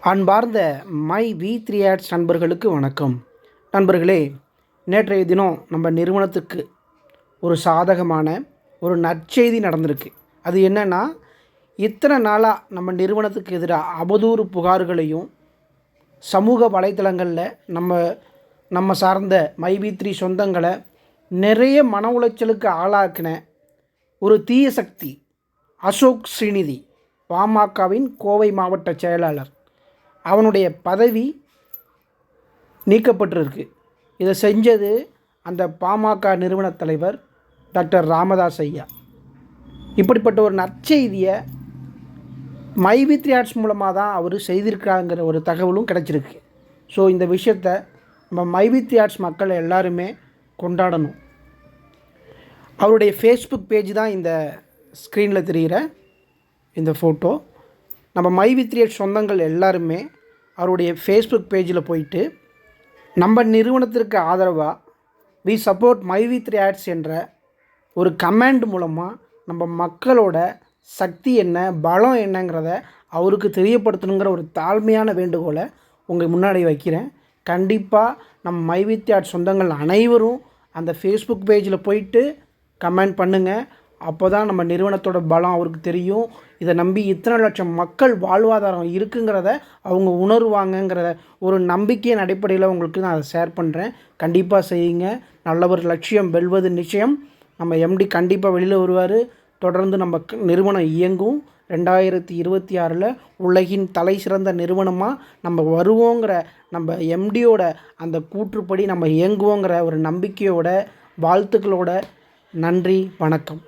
அன்பார்ந்த my V three ads நண்பர்களுக்கு வணக்கம். நண்பர்களே நேற்றைய தினம் நம்ம நிறுவனத்துக்கு ஒரு சாதகமான ஒரு நற்செய்தி நடந்திருக்கு. அது என்னென்னா இத்தனை நாளாக நம்ம நிறுவனத்துக்கு எதிராக அவதூறு புகார்களையும் சமூக வலைத்தளங்களில் நம்ம நம்ம சார்ந்த மை வி த்ரீ சொந்தங்களை நிறைய மன உளைச்சலுக்கு ஆளாக்கின ஒரு தீய சக்தி அசோக் ஸ்ரீநிதி பாமகவின் கோவை மாவட்ட செயலாளர். அவனுடைய பதவி நீக்கப்பட்டிருக்கு. இதை செஞ்சது அந்த பாமக நிறுவன தலைவர் டாக்டர் ராமதாஸ் ஐயா. இப்படிப்பட்ட ஒரு நற்செய்தியை மை வித்ரி ஆர்ட்ஸ் மூலமாக தான் அவர் செய்திருக்காங்கிற ஒரு தகவலும் கிடச்சிருக்கு. ஸோ இந்த விஷயத்த நம்ம மை மைவித்ரி ஆர்ட்ஸ் மக்கள் எல்லாருமே கொண்டாடணும். அவருடைய ஃபேஸ்புக் பேஜ் தான் இந்த ஸ்க்ரீனில் தெரிகிற இந்த ஃபோட்டோ நம்ம மை வித்ரியட் சொந்தங்கள் எல்லாருமே அவருடைய ஃபேஸ்புக் பேஜில் போயிட்டு நம்ம நிறுவனத்திற்கு ஆதரவாக we support my V three ads என்ற ஒரு கமெண்ட் மூலமாக நம்ம மக்களோட சக்தி என்ன பலம் என்னங்கிறத அவருக்கு தெரியப்படுத்தணுங்கிற ஒரு தாழ்மையான வேண்டுகோளை உங்கள் முன்னாடி வைக்கிறேன். கண்டிப்பாக நம்ம மை சொந்தங்கள் அனைவரும் அந்த ஃபேஸ்புக் பேஜில் போயிட்டு கமெண்ட் பண்ணுங்கள் அப்போ தான் நம்ம நிறுவனத்தோட பலம் அவருக்கு தெரியும். இதை நம்பி இத்தனை லட்சம் மக்கள் வாழ்வாதாரம் இருக்குங்கிறத அவங்க உணர்வாங்கங்கிறத ஒரு நம்பிக்கையின் அடிப்படையில் உங்களுக்கு நான் அதை ஷேர் பண்ணுறேன் கண்டிப்பாக செய்யுங்க. நல்ல ஒரு லட்சியம் வெல்வது நிச்சயம். நம்ம எம்டி கண்டிப்பாக வெளியில் வருவார். தொடர்ந்து நம்ம க- நிறுவனம் இயங்கும். ரெண்டாயிரத்தி இருபத்தி ஆறில் உலகின் தலை சிறந்த நிறுவனமாக நம்ம வருவோங்கிற நம்ம எம்டியோட அந்த கூற்றுப்படி நம்ம இயங்குவோங்கிற ஒரு நம்பிக்கையோட வாழ்த்துக்களோட நன்றி வணக்கம்.